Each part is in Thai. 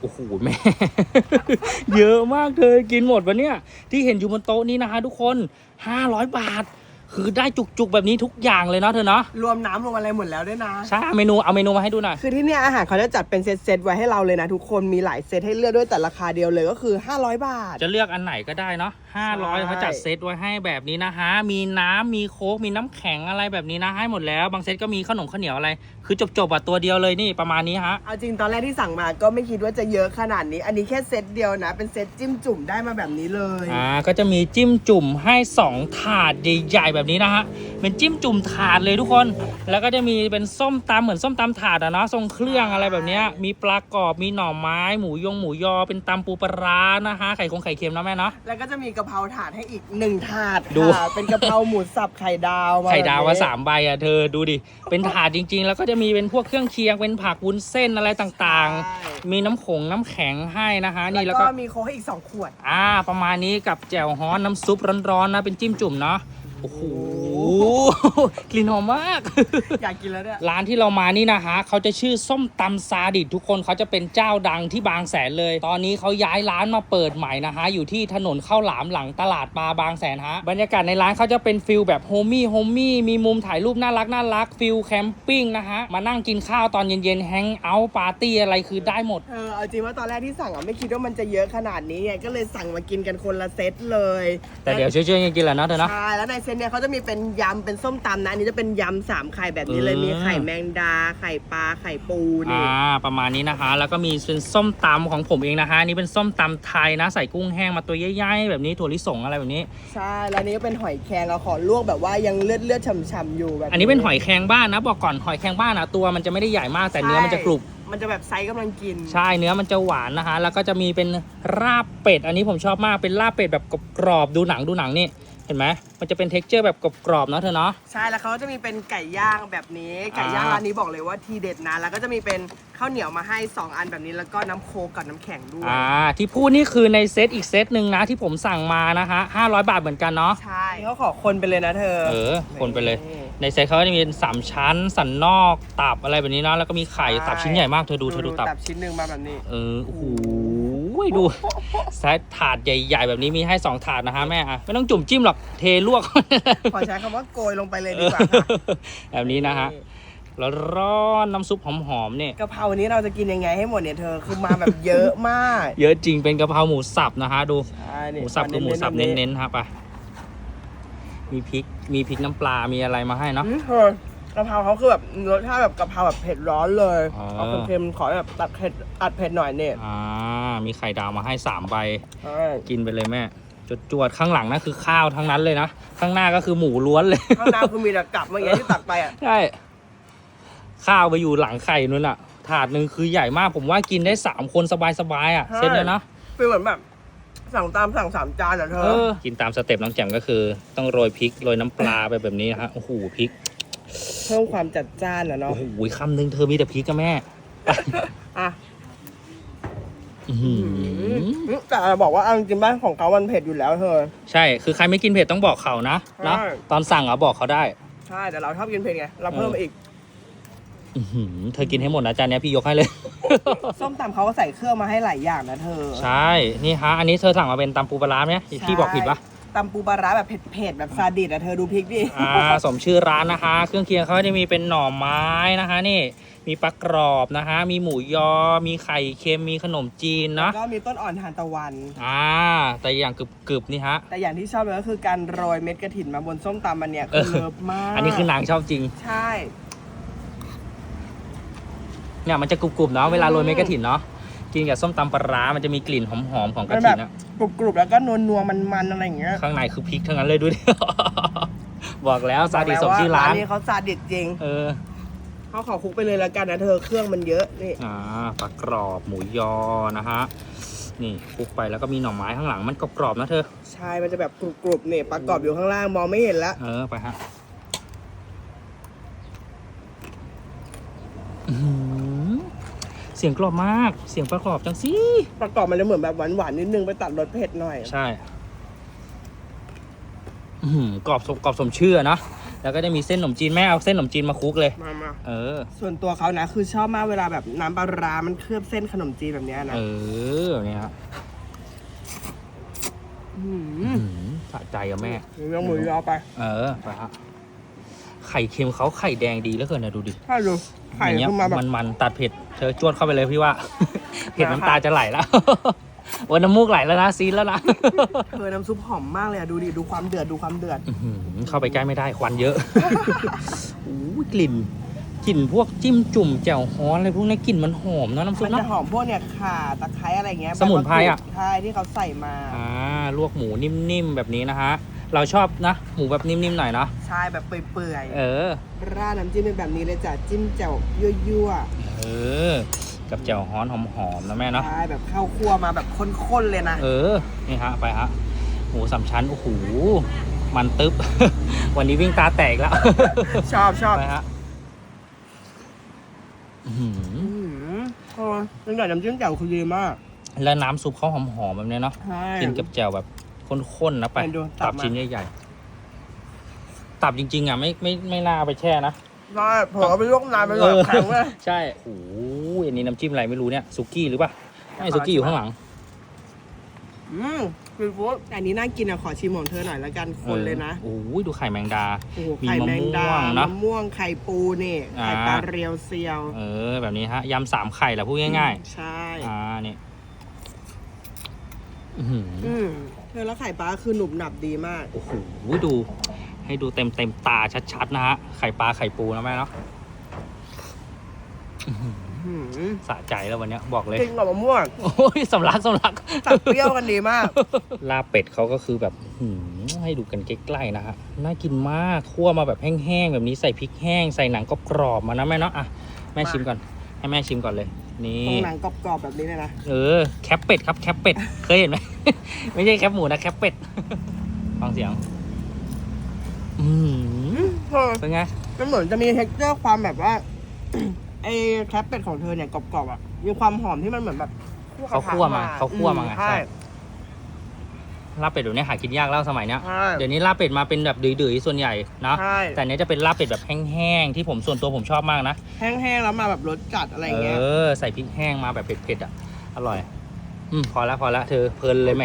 โอ้โหแม่ เยอะมากเลยกินหมดวะเนี่ยที่เห็นอยู่บนโต๊ะนี้นะคะทุกคน 500 บาท คือได้จุกๆ แบบนี้ทุกอย่างเลยเนาะเธอเนาะรวมน้ำรวมอะไรหมดแล้วด้วยนะ ใช่เอาเมนูเอาเมนูมาให้ดูหน่อย คือที่เนี่ยอาหารเขาจะจัดเป็นเซตๆไว้ให้เราเลยนะทุกคนมีหลายเซตให้เลือกด้วยแต่ราคาเดียวเลยก็คือ 500 บาท จะเลือกอันไหนก็ได้เนาะ500เขาจัดเซตไว้ให้แบบนี้นะฮะ มีน้ำมีโค้กมีน้ำแข็งอะไรแบบนี้นะให้หมดแล้ว บางเซตก็มีขนมข้าวเหนียวอะไร คือจบๆอะตัวเดียวเลยนี่ประมาณนี้ฮะ เอาจริงตอนแรกที่สั่งมาก็ไม่คิดว่าจะเยอะขนาดนี้ อันนี้แค่เซตเดียวนะ เป็นเซตจิ้มจุ่มได้มาแบบนี้เลย อ่าก็จะมีจิ้มจุ่มให้2ถาดใหญ่ๆแบบนี้นะฮะเป็นจิ้มจุ่มถาดเลยทุกคน แล้วก็จะมีเป็นส้มตำเหมือนส้มตำถาดอะเนาะทรงเครื่องอะไรแบบเนี้ยมีปลากรอบมีหน่อไม้ หมูยงหมูยอเป็นตำปูปลาร้านะฮะไข่คงไข่เค็มนะแม่เนาะแล้วก็จะมีกะเพราถาดให้อีกหนึ่งถาดดูค่ะเป็นกะเพราหมูสับไข่ดาวมาไข่ดาวว่าแบบนี้สามใบอะเธอดูดิเป็นถาดจริง ๆ แล้วก็จะมีเป็นพวกเครื่องเคียงเป็นผักวุ้นเส้นอะไรต่างใช่ๆมีน้ำขงน้ำแข็งให้นะคะนี่แล้แล้ววก็ก็มีโค้กให้อีก 2 ขวด อ่า ประมาณนี้กับแจ่วฮ้อนน้ำซุปร้อนๆนะ เป็นจิ้มจุ่มเนาะโอ้โหกลิ่นหอมมาก อยากกินแล้วเนี่ยร้านที่เรามานี่นะฮะเขาจะชื่อส้มตำซาดิสทุกคนเขาจะเป็นเจ้าดังที่บางแสนเลย ตอนนี้เขาย้ายร้านมาเปิดใหม่นะฮะ อยู่ที่ถนนข้าวหลามหลังตลาดปลาบางแสนฮะ บรรยากาศในร้านเขาจะเป็นฟิลแบบโฮมี่โฮมี่มีมุมถ่ายรูปน่ารักน่ารักฟิลแคมปิ้งนะฮะ มานั่งกินข้าวตอนเย็นๆแฮงเอาท์ปาร์ตี้อะไรคือได้หมด เออเอาจริงว่าตอนแรกที่สั่งอะไม่คิดว่ามันจะเยอะขนาดนี้ไงก็เลยสั่งมากินกันคนละเซตเลยแต่เดี๋ยวช่วยๆกันกินแหละนะเธอเนาะใช่แล้วในเซตเนี่ยเขาจะมีเป็นยำเป็นส้มตำนะอันนี้จะเป็นยำสามไข่แบบนี้เลยเออ มีไข่แมงดา ไข่ปลาไข่ปูอ่านี่ประมาณนี้นะคะ แล้วก็มีเป็นส้มตำของผมเองนะคะอันนี่เป็นส้มตำไทยนะ ใส่กุ้งแห้งมาตัวใหญ่ๆแบบนี้ถั่วลิสงอะไรแบบนี้ ใช่แล้วอันนี้ก็เป็นหอยแครงเราขอลวกแบบว่ายังเลือดเลือดๆฉ่ำๆอยู่แบบ อันนี้เป็นหอยแครงบ้านนะบอกก่อนหอยแครงบ้านนะตัวมันจะไม่ได้ใหญ่มากแต่เนื้อมันจะกรุบ มันจะแบบไซส์กำลังกิน ใช่เนื้อมันจะหวานนะคะ แล้วก็จะมีเป็นราบเป็ด อันนี้ผมชอบมากเป็นราบเป็ดแบบกรอบๆดูหนังดูหนังนี่ เห็นไหมมันจะเป็นเท็กเจอร์แบบกรอบๆเนาะเธอเนาะ ใช่แล้วเขาก็จะมีเป็นไก่ย่างแบบนี้ ไก่ย่างอ่า ร้านนี้บอกเลยว่าทีเด็ดนะ แล้วก็จะมีเป็นข้าวเหนียวมาให้ 2 อันแบบนี้ แล้วก็น้ำโคกกับน้ำแข็งด้วย อ่า ที่พูดนี่คือในเซตอีกเซตหนึ่งนะที่ผมสั่งมานะคะ500บาทเหมือนกันเนาะ ใช่เขาขอคนไปเลยนะเธอเออ คนไปเลย ในเซตเขาก็จะมีเป็นสามชั้น สันนอก ตับอะไรแบบนี้เนาะแล้วก็มีไข่ตับชิ้นใหญ่มากเธอดูเธอดูตับตับชิ้นหนึ่งมาแบบนี้ เออ โอ้โห ดูไซส์ถาดใหญ่ ๆ แบบนี้มีให้2ถาดนะฮะแม่อะไม่ต้องจุ่มจิ้มหรอกเทลวกขอใช้คำว่าโกยลงไปเลยเอดีอกว่าค่ะแบบนี้นะฮะแล้วร้อนน้ำซุปหอมๆเนี่ยกะเพรานี้เราจะกินยังไงให้หมดเนี่ยเธอคือมาแบบเยอะมาก เยอะจริงเป็นกะเพราหมูสับนะฮะดูใช่หนี่มูสับคือหมูสับเน้นๆครับไปมีพริกมีพริกน้ำปลามีอะไรมาให้เนาะ อืมเธอกะเพราเขาคือแบบรสชาติแบบกะเพราแบบเผ็ดร้อนเลย อ๋อ เอาเค็มๆขอแบบตัดเผ็ดอัดเผ็ดหน่อยเนี่ย อ่า มีไข่ดาวมาให้สามใบ ใช่กินไปเลยแม่จดจวดๆข้างหลังนะคือข้าวทั้งนั้นเลยนะ ข้างหน้าก็คือหมูล้วนเลย ข้างหน้าคือมีแต่กลับเมื่อกี้ที่ตักไปอะ ใช่ข้าวไปอยู่หลังไข่นู่นอะถาดหนึ่งคือใหญ่มากผมว่ากินได้สามคนสบายๆอะใช่ เซ็ตเลยนะเป็นเหมือนแบบสั่งตามสั่งสามจานอะเธเออ อกินตามสเต็ปน้องแจ่มก็คือ ต้องโรยพริกโรยน้ำปลาไปแบบนี้นะฮะโอ้โหพริกเพิ่มความจัดจ้านอะเนาะ โอ้โหคำหนึ่งเธอมีแต่พริกกับแม่ อะอื้อหือ แต่บอกว่าเอาจริงๆบ้านของเขามันเผ็ดอยู่แล้วเธอ ใช่ คือใครไม่กินเผ็ดต้องบอกเขานะเนอะใช่ ตอนสั่งอะบอกเขาได้ ใช่แต่เราชอบกินเผ็ดไงเราเพิ่มมาอีกอื้อหือเธอกินให้หมดนะจานเนี้ยพี่ยกให้เลย ส้มตำเขาก็ใส่เครื่องมาให้หลายอย่างนะเธอใช่ นี่ฮะ อันนี้เธอสั่งมาเป็นตำปูปลาร้าไหมพี่บอกผิดปะตำปูปลาร้าแบบเผ็ดๆแบบซาดิสอะเธอดูพริกดิอ่า สมชื่อร้านนะคะ เครื่องเคียงเขาจะมีเป็นหน่อไม้นะคะ นี่ มีปลากรอบนะคะ มีหมูยอ มีไข่เค็ม มีขนมจีนเนาะก็มีต้นอ่อนทานตะวัน อ่า แต่อย่างกรึบๆนี่ฮะ แต่อย่างที่ชอบเลยก็คือการโรยเม็ดกระถิ่นมาบนส้มตำมันเนี่ยเอคืออเลิฟมากอันนี้คือนางชอบจริง ใช่ เนี่ยมันจะกรุบๆเนาะ เวลาโรยเม็ดกระถินเนาะ กินกับส้มตำปลาร้ามันจะมีกลิ่นหอมๆของกระมันถิแบนบอะกรุบๆแล้วก็นัวๆมันๆอะไรอย่างเงี้ยข้างในคือพริกทั้งนั้นเลยดูดิ บอกแล้วซาดิสสมชื่อร้านนี้เขาซาดิสจริง เออ เขาขอคุกไปเลยละกันนะเธอเครื่องมันเยอะนี่อ่าปลากรอบหมูยอนะฮะนี่คลุกไปแล้วก็มีหน่อไม้ข้างหลังมันกรอบๆนะเธอใช่มันจะแบบกรุบๆเนี่ยประกอบอยู่ข้างล่างมองไม่เห็นละเออไปฮะอื้อหือเสียงกรอบมาก เสียงประกอบจังสิประกอบมันจะเหมือนแบบหวานๆนิดนึงไปตัดรสเผ็ดหน่อย ใช่อื้อหือกรอบสมกรอบสมชื่อนะห แล้วก็จะมีเส้นขนมจีนแม่เอาเส้นขนมจีนมาคลุกเลย มามาเออ ส่วนตัวเขานะ คือชอบมากเวลาแบบน้ำปลาร้ามันเคลือบเส้นขนมจีนแบบเนี้ยนะเออแบบนี้ฮะหืมอื้อหือสะใจอะแม่เรื่องหมูยอไป เออไปฮะไข่เค็มเขาไข่แดงดีเหลือเกินนะดูดิถ้าดูไข่อย่างเงี้ยขึ้นมาแบบมันมันตัดเผ็ดเธอจวดเข้าไปเลยพี่ว่า เผ็ดน้ำตาจะไหลแล้ว วันน้ำมูกไหลแล้วนะซีดแล้วนะเธอน้ำซุปหอมมากเลยอะดูดิดูความเดือดดูความเดือดอื้อหือเข้าไปใกล้ไม่ได้ควันเยอะ โอ้ยกลิ่นกลิ่นพวกจิ้มจุ่มแจ่วฮ้อนอะไรพวกนี้กลิ่นมันหอมเนอะน้ำซุปมันเนจะอะ หอมพวกเนี่ยข่าตะไคร้อะไรเงี้ยสมุนไพรอะ ใช่ที่เขาใส่มาอ่าลวกหมูนิ่มๆแบบนี้นะฮะ เราชอบนะ หมูแบบนิ่มๆหน่อยเนาะใช่แบบเปื่อยเออ ๆราดน้ำจิ้มเป็นแบบนี้เลยจ้ะจิ้มแจ่วยั่วเออ กับแจ่วฮ้อนหอมๆนะแม่ๆเนาะ ใช่แบบข้าวคั่วมาแบบข้นๆเลยนะ เออ นี่ฮะ ไปฮะ หมูสามชั้น โอ้โห มันตึ๊บ วันนี้วิ่งตาแตกแล้ว ชอบชอบไปฮะอื้อหืออืมโอ้ยเป็นแบบน้ำจิ้มแจ่วคือดีมากแล้วน้ำซุปเขาหอมๆแบบนี้เนาะ ใช่ กินกับแจ่วแบบข้นๆนะไปไปดูตัตับบมา ชิ้นใหญ่ๆ ตับจริงๆอะไม่ไม่ไม่น่าเอาไปแช่นะ ใช่เผลอไปลวกนานไปหน่อยแข็งเลย ใช่โอ้โห อันนี้น้ำจิ้มอะไรไม่รู้เนี่ยสุกี้หรือเปล่าไม่สุกี้อยู่ข้างหลัง อืมซีฟู้ดแต่อันนี้น่ากินอะขอชิมของเธอหน่อยละกันคนเลยนะ โอ้โหดูไข่แมงดา โอ้โหมีไข่แมงดามะม่วงเนอะมะม่วงไข่ปูนี่อ่าไข่ปลาเรียวเซียว เออ แบบนี้ฮะยำสามไข่แหละพูดง่ายใช่ๆอ่านี่อื้อหืออืมเธอแล้วไข่ปลาคือหนุบหนับดีมาก โอ้โหดู ให้ดูเต็มเต็มๆตาชัดๆนะฮะ ไข่ปลาไข่ปูนะแม่เนาะอื้อหือหืม สะใจแล้ววันเนี้ยบอกเลยกินกับมะม่วงโอ้ยสำลักสำลักตัดเปรี้ยวกันดีมาก ลาบเป็ดเขาก็คือแบบหืมให้ดูกันใกล้ๆนะฮะน่ากินมากคั่วมาแบบแห้งๆแบบนี้ใส่พริกแห้งใส่หนังกรอบๆมานะแม่เนาะอะแม่มาชิมก่อน ให้แม่ชิมก่อนเลย นี่ตรงหนังกรอบๆแบบนี้เลยนะเออแคปเป็ดครับแคปเป็ดเคยเห็นไหมไม่ใช่แคปหมูนะแคปเป็ดฟังเสียงอืมเธอเป็นไงมันเหมือนจะมีเท็กเจอร์ความแบบว่า ไอ้แคปเป็ดของเธอเนี่ยกรอบๆอะ มีความหอมที่มันเหมือนแบบเขาคั่วมาเขาคั่วมาไงใช่ใช่ ลาบเป็ดเดี๋ยวนี้หากินยากแล้วสมัยเนี้ย ใช่ เดี๋ยวนี้ลาบเป็ดมาเป็นแบบดื้อๆส่วนใหญ่นะใช่ แต่อันเนี้ยจะเป็นลาบเป็ดแบบแห้งๆที่ผมส่วนตัวผมชอบมากนะ แห้งๆแล้วมาแบบรสจัดอะไรอย่างเงี้ย เออ ใส่พริกแห้งมาแบบเผ็ดๆอะ อร่อย อืมพอละพอละเธอเพลินเลยแหม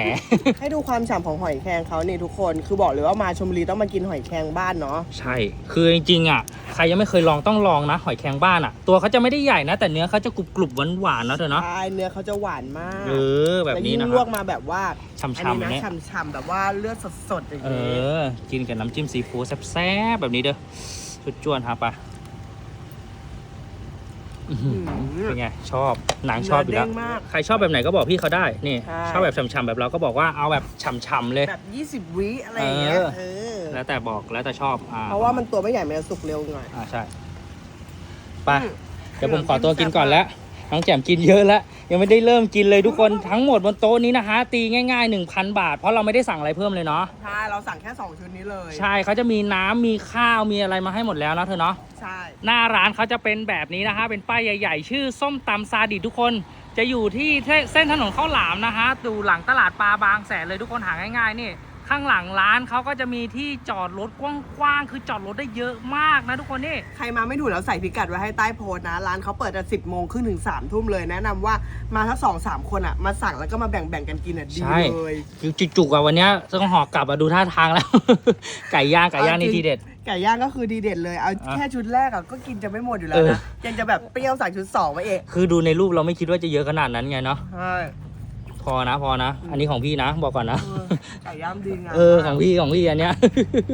ให้ดูความฉ่ำของหอยแครงเขานี่ทุกคน คือบอกเลยว่ามาชมบุรีต้องมากินหอยแครงบ้านเนาะ ใช่ คือจริงๆอะ ใครยังไม่เคยลองต้องลองนะ หอยแครงบ้านอะ ตัวเขาจะไม่ได้ใหญ่นะ แต่เนื้อเขาจะกรุบๆหวานๆเนาะเธอเนาะ ใช่ เนื้อเขาจะหวานมากเออ แบบนี้ล้วนะยิ่งคลรัวบกมาแบบว่าช่ำๆอันนี้แบบนะนี้ฉ่ำๆแบบว่าเลือดสดๆอย่างเอนี้ อ กินกับน้ำจิ้มซีฟู้ดแซ่บๆแบบนี้เด้อชุดจวนครับปะอื้อหือ เป็นไงชอบหนังชอบอยู่แล้วเนื้เด้งมากใครชอบแบบไหนก็บอกพี่เขาได้นี่ใช่ ชอบแบบฉ่ำๆแบบเราก็บอกว่าเอาแบบฉ่ำๆเลย แบบ20วิอะไรอย่างเงี้ยเออ เออแล้วแต่บอกแล้วแต่ชอบอ่าเพราะว่ามันตัวไม่ใหญ่มันจะสุกเร็วหน่อย อ่าใช่ไปอืม เดี๋ยวผมขอตัวกินก่อนแล้ว น้องแจ่มกินเยอะแล้วยังไม่ได้เริ่มกินเลยทุกคนทั้งหมดบนโต๊ะนี้นะฮะตีง่าย ๆ 1,000 บาท เพราะเราไม่ได้สั่งอะไรเพิ่มเลยเนาะใช่เราสั่งแค่ 2 ชุดนี้เลยใช่เขาจะมีน้ำมีข้าวมีอะไรมาให้หมดแล้วนะเธอเนาะใช่หน้าร้านเขาจะเป็นแบบนี้นะฮะเป็นป้ายใหญ่ ๆ ชื่อส้มตำซาดิสทุกคน จะอยู่ที่เส้นถนนข้าวหลามนะฮะดูหลังตลาดปลาบางแสนเลยทุกคนหาง่าย ๆ นี่ ข้างหลังร้านเขาก็จะมีที่จอดรถกว้างๆ คือจอดรถได้เยอะมากนะทุกคนนี่ ใครมาไม่ถูกแล้วใส่พิกัดไว้ให้ใต้โพสต์นะ ร้านเขาเปิดแต่สิบโมงครึ่งถึงสามทุ่มเลยแนะนำว่ามาทั้งสองสามคนอะ มาสั่งแล้วก็มาแบ่งๆกันกินอะดีใช่ เลยจุกๆอะวันเนี้ยต้องห่อกลับอะดูท่าทางแล้ว ไก่ย่างไก่ย่างนี่ทีเด็ด ไก่ย่างก็คือดีเด็ดเลยเอาอะแค่ชุดแรกอะก็กินจะไม่หมดอยู่แล้วเออ นะยังจะแบบเปรี้ยวสั่งชุดสองไว้เองคือดูในรูปเราไม่คิดว่าจะเยอะขนาดนั้นไงเนาะ ใช่ พอนะพอนะ อันนี้ของพี่นะ บอกก่อนนะเออไก่ย่างดีงามเออมากของพี่ของพี่อันเนี้ย